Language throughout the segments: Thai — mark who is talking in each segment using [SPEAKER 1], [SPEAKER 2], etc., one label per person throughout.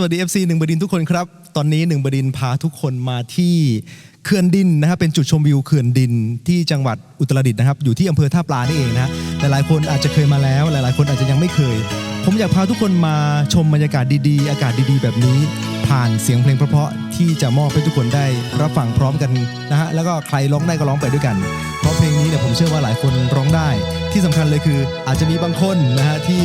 [SPEAKER 1] สวัสดี FC หนึ่งบดินทุกคนครับ ตอนนี้หนึ่งบดินพาทุกคนมาที่เขื่อนดินนะครับเป็นจุดชมวิวเขื่อนดินที่จังหวัดอุตรดิตถ์นะครับ อยู่ที่อำเภอท่าปลานี่เองนะฮะหลายๆคนอาจจะเคยมาแล้ว หลายๆ คนอาจจะยังไม่เคย ผมอยากพาทุกคนมาชมบรรยากาศดีๆ อากาศดีๆ แบบนี้ ผ่านเสียงเพลงเพราะๆที่จะมอบให้ทุกคนได้รับฟังพร้อมกันนะฮะแล้วก็ใครร้องได้ก็ร้องไปด้วยกัน เพราะเพลงนี้เนี่ยผมเชื่อว่าหลายคนร้องได้ ที่สำคัญเลยคืออาจจะมีบางคนนะฮะที่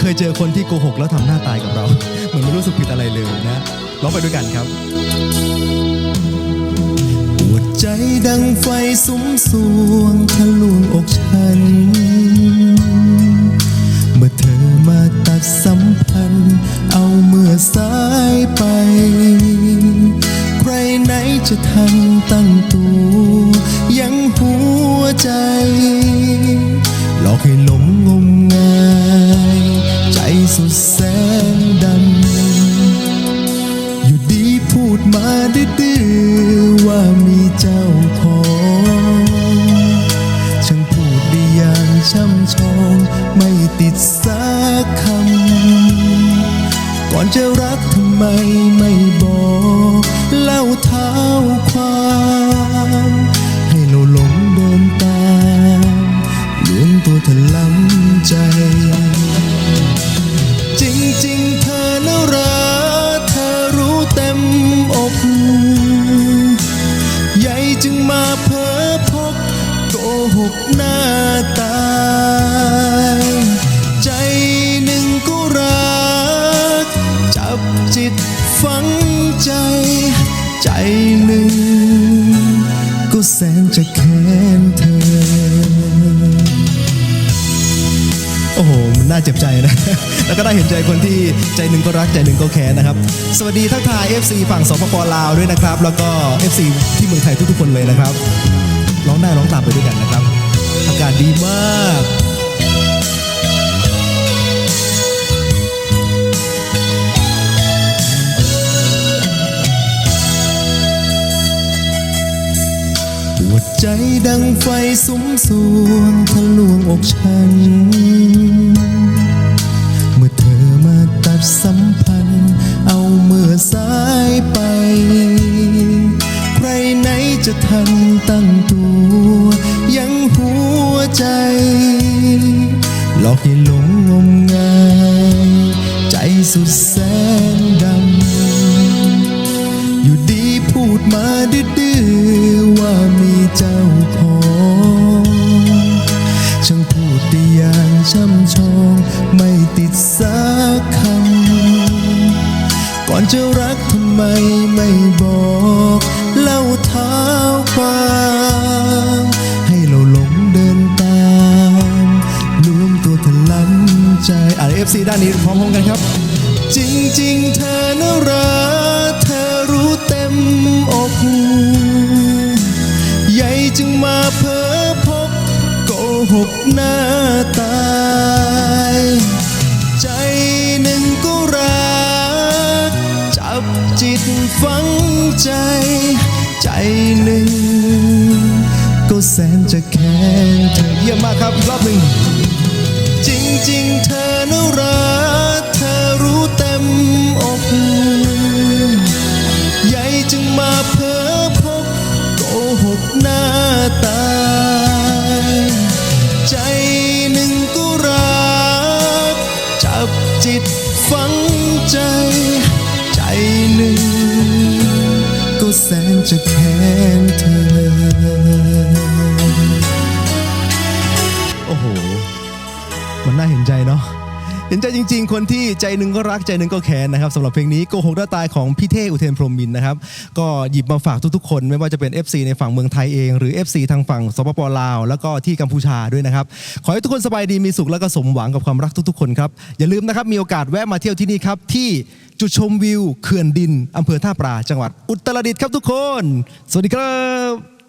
[SPEAKER 1] เคยเจอคนที่โกหกแล้วทำหน้าตายกับเรา เหมือนไม่รู้สึกผิดอะไรเลยนะร้องไปด้วยกันครับปวดใจดังไฟสุมสวงทะลวงอกฉัน เมื่อเธอมาตัดสัมพันธ์ เอาเมื่อสายไป ใครไหนจะทันตั้งตัว ดื้อว่ามีเจ้าของช่างพูดได้อย่างช่ำชองไม่ติดสักคำ ก่อนจะรักทำไมไม่บอก จึงมาเพ้อพกโกหกหน้าตา เจ็บใจนะ แล้วก็ได้เห็นใจคนที่ใจหนึ่งก็รักใจหนึ่งก็แค้นนะครับ สวัสดีทักทาย FC ฝั่งสปปลาวด้วยนะครับ แล้วก็ FC ที่เมืองไทยทุกๆคนเลยนะครับ ร้องได้ร้องตามไปด้วยกันนะครับ อากาศดีมาก วดใจดังไฟสุมสวงทะลวงอกฉัน เมื่อเธอมาตัดสัมพันธ์ เอาเมื่อสายไป ใครไหนจะทันตั้งตัว ยังหัวใจ หลอกให้หลงงมงาย ใจสุดแสนดำ อยู่ดีพูดมาดื้อ มีเจ้าของช่างพูดได้อย่างช่ำชองไม่ติดสักคำ ก่อนจะรักทำไมไม่บอกเล่าเท้าความให้เราหลงเดินตามลวงตัวเธอล้ำใจอ่านเอฟซีด้านนี้พร้อมๆกันครับ จริงๆเธอน่ารักเธอรู้เต็มอก หกหน้าตายใจหนึ่งก็รัก จับจิตฝังใจ ใจหนึ่ง ก็แสนจะแค้นเธอเยี่ยมมากครับกรอบหนึ่ง จริง ๆ เธอน่ารัก จิตฝังใจ ใจหนึ่ง ก็แสนจะแค้นเธอ โอ้โห มันน่าเห็นใจเนาะ เห็นใจจริง ๆ คนที่ใจหนึ่งก็รักใจหนึ่งก็แค้นนะครับสำหรับเพลงนี้โกหกหน้าตายของพี่เท่อุเทนพรหมินทร์นะครับ ก็หยิบมาฝากทุกๆคน ไม่ว่าจะเป็น FC ในฝั่งเมืองไทยเองหรือ FC ทางฝั่งสปปลาว แล้วก็ที่กัมพูชาด้วยนะครับ ขอให้ทุกคนสบายดีมีสุขแล้วก็สมหวังกับความรักทุกๆคนครับอย่าลืมนะครับมีโอกาสแวะมาเที่ยวที่นี่ครับที่จุดชมวิวเขื่อนดินอำเภอท่าปลาจังหวัดอุตรดิตถ์ครับทุกคน สวัสดีครับ